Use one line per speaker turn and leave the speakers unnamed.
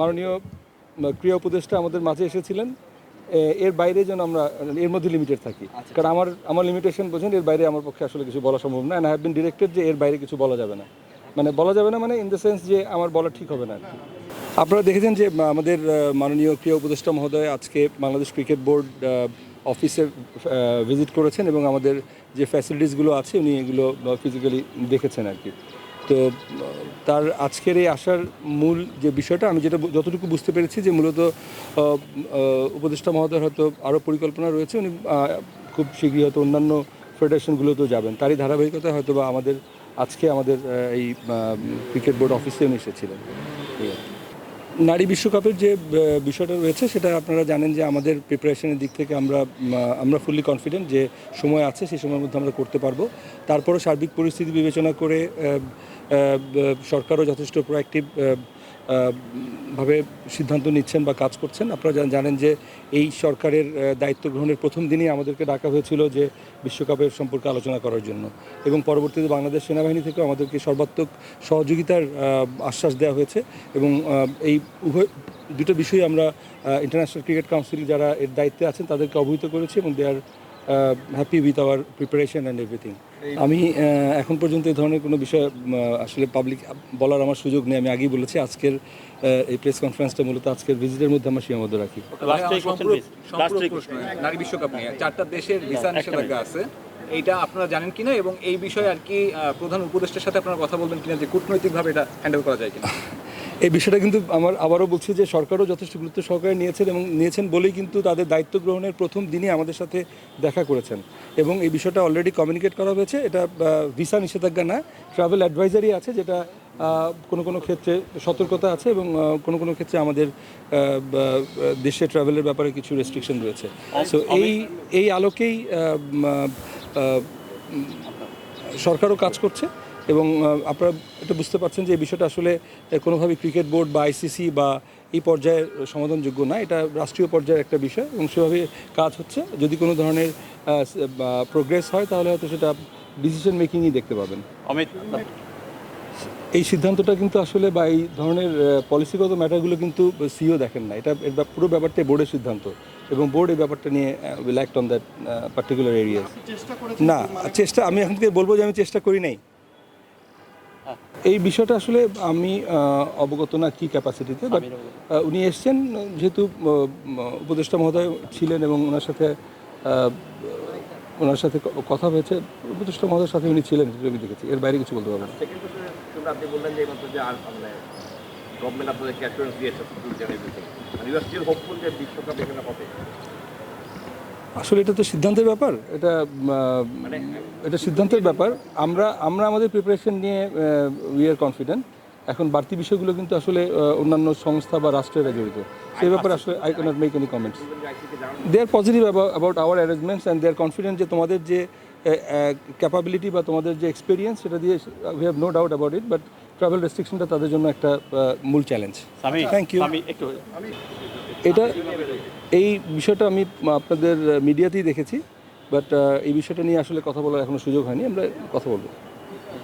মাননীয় ক্রিয়া উপদেষ্টা আমাদের মাঝে এসেছিলেন। এর বাইরে যেন আমরা এর মধ্যে লিমিটেড থাকি। কারণ আমার আমার লিমিটেশন বোঝেন এর বাইরে আমার পক্ষে আসলে কিছু বলা সম্ভব না। অ্যান্ড হ্যাভ বিন ডিরেক্টেড যে এর বাইরে কিছু বলা যাবে না। মানে বলা যাবে না মানে ইন দ্য সেন্স যে আমার বলা ঠিক হবে না আর কি। আপনারা দেখেছেন যে আমাদের মাননীয় ক্রিয়া উপদেষ্টা মহোদয় আজকে বাংলাদেশ ক্রিকেট বোর্ড অফিসে ভিজিট করেছেন এবং আমাদের যে ফ্যাসিলিটিসগুলো আছে উনি এগুলো ফিজিক্যালি দেখেছেন আর কি। তো তার আজকের এই আসার মূল যে বিষয়টা, আমি যেটা যতটুকু বুঝতে পেরেছি যে মূলত উপদেষ্টা মহোদয়ের হয়তো আরও পরিকল্পনা রয়েছে, উনি খুব শীঘ্রই হয়তো অন্যান্য ফেডারেশনগুলোতেও যাবেন তারই ধারাবাহিকতা হয়তো বা আমাদের, আজকে আমাদের এই ক্রিকেট বোর্ড অফিসে উনি এসেছিলেন। নারী বিশ্বকাপের যে বিষয়টা রয়েছে, সেটা আপনারা জানেন যে আমাদের প্রিপারেশনের দিক থেকে আমরা আমরা ফুললি কনফিডেন্ট যে সময় আছে সেই সময়ের মধ্যে আমরা করতে পারব। তারপরও সার্বিক পরিস্থিতি বিবেচনা করে সরকারও যথেষ্ট প্রোয়াক্টিভ ভাবে সিদ্ধান্ত নিচ্ছেন বা কাজ করছেন। আপনারা জানেন যে এই সরকারের দায়িত্ব গ্রহণের প্রথম দিনই আমাদেরকে ডাকা হয়েছিল যে বিশ্বকাপের সম্পর্কে আলোচনা করার জন্য। এবং পরবর্তীতে বাংলাদেশ সেনাবাহিনী থেকেও আমাদেরকে সর্বাত্মক সহযোগিতার আশ্বাস দেওয়া হয়েছে। এবং এই উভয়, দুটো বিষয়ে আমরা ইন্টারন্যাশনাল ক্রিকেট কাউন্সিল যারা এর দায়িত্বে আছেন তাদেরকে অবহিত করেছি এবং they are happy with our preparation and everything আমি এখন পর্যন্ত এই ধরনের কোনো বিষয় আসলে পাবলিক বলার আমার সুযোগ নেই। আমি আগেই বলেছি আজকের আহ, এই প্রেস কনফারেন্সটা মূলত আজকের ভিজিটের মধ্যে আমরা সীমাবদ্ধ রাখি।
নারী বিশ্বকাপ নিয়ে। চারটা দেশের ভিসা নিষেধাজ্ঞা আছে। এইটা আপনারা জানেন কিনা? এবং এই বিষয়ে আর কি আহ, প্রধান উপদেষ্টার সাথে আপনারা কথা বলবেন কিনা? যে কূটনৈতিকভাবে এটা হ্যান্ডেল করা যায় কিনা?
এই বিষয়টা কিন্তু আমার আবারও বলছি যে সরকারও যথেষ্ট গুরুত্ব সহকারে নিয়েছেন এবং নিয়েছেন বলেই কিন্তু তাদের দায়িত্ব গ্রহণের প্রথম দিনই আমাদের সাথে দেখা করেছেন। এবং এই বিষয়টা অলরেডি কমিউনিকেট করা হয়েছে। এটা ভিসা নিষেধাজ্ঞা না ট্রাভেল অ্যাডভাইজারি আছে যেটা কোনো কোনো ক্ষেত্রে সতর্কতা আছে এবং কোনো কোনো ক্ষেত্রে আমাদের দেশে ট্রাভেলের ব্যাপারে কিছু রেস্ট্রিকশন রয়েছে। সো এই এই আলোকেই সরকারও কাজ করছে। এবং আপনারা এটা বুঝতে পারছেন যে এই বিষয়টা আসলে আহ, কোনোভাবেই ক্রিকেট বোর্ড বা আইসিসি বা এই পর্যায়ের সমাধানযোগ্য না। এটা রাষ্ট্রীয় পর্যায়ের একটা বিষয় এবং সেভাবে কাজ হচ্ছে। যদি কোনো ধরনের প্রোগ্রেস হয় তাহলে হয়তো সেটা ডিসিশন মেকিংই দেখতে পাবেন।
অমিত
এই সিদ্ধান্তটা কিন্তু আসলে বা এই ধরনের পলিসিগত ম্যাটারগুলো কিন্তু সিও দেখেন না। এটা এর পুরো ব্যাপারটাই বোর্ডের সিদ্ধান্ত এবং বোর্ড এই ব্যাপারটা নিয়ে will act on that particular area না চেষ্টা আমি এখন থেকে বলব যে আমি চেষ্টা করি নাই। এই বিষয়টা আসলে আমি অবগত না কি ক্যাপাসিটিতে বাট উনি এসছেন যেহেতু উপদেষ্টা মহোদয় ছিলেন এবং ওনার সাথে ওনার সাথে কথা হয়েছে উপদেষ্টা মহোদয়ের সাথে উনি ছিলেন সেটা আমি দেখেছি। এর বাইরে কিছু বলতে পারব না।
আপনি বললেন যে আর মানে গভর্নমেন্ট আপনাদের দিয়েছে সিকিউরিটি এন্ড
আসলে এটা তো সিদ্ধান্তের ব্যাপার এটা উম, এটা সিদ্ধান্তের ব্যাপার। আমরা আমরা আমাদের প্রিপারেশন নিয়ে উই আর কনফিডেন্ট এখন বাড়তি বিষয়গুলো কিন্তু আসলে অন্যান্য সংস্থা বা রাষ্ট্রেরা জড়িত। সেই ব্যাপারে আসলে I cannot make any comments they are positive about our arrangements and they are confident যে তোমাদের যে ক্যাপাবিলিটি বা তোমাদের যে এক্সপিরিয়েন্স সেটা দিয়ে we have no doubt about it but travel রেস্ট্রিকশনটা তাদের জন্য একটা মূল চ্যালেঞ্জ
আমি
Thank you. এটা এই বিষয়টা আমি আপনাদের মিডিয়াতেই দেখেছি, বাট এই বিষয়টা নিয়ে আসলে কথা বলার এখনও সুযোগ হয়নি, আমরা কথা বলব।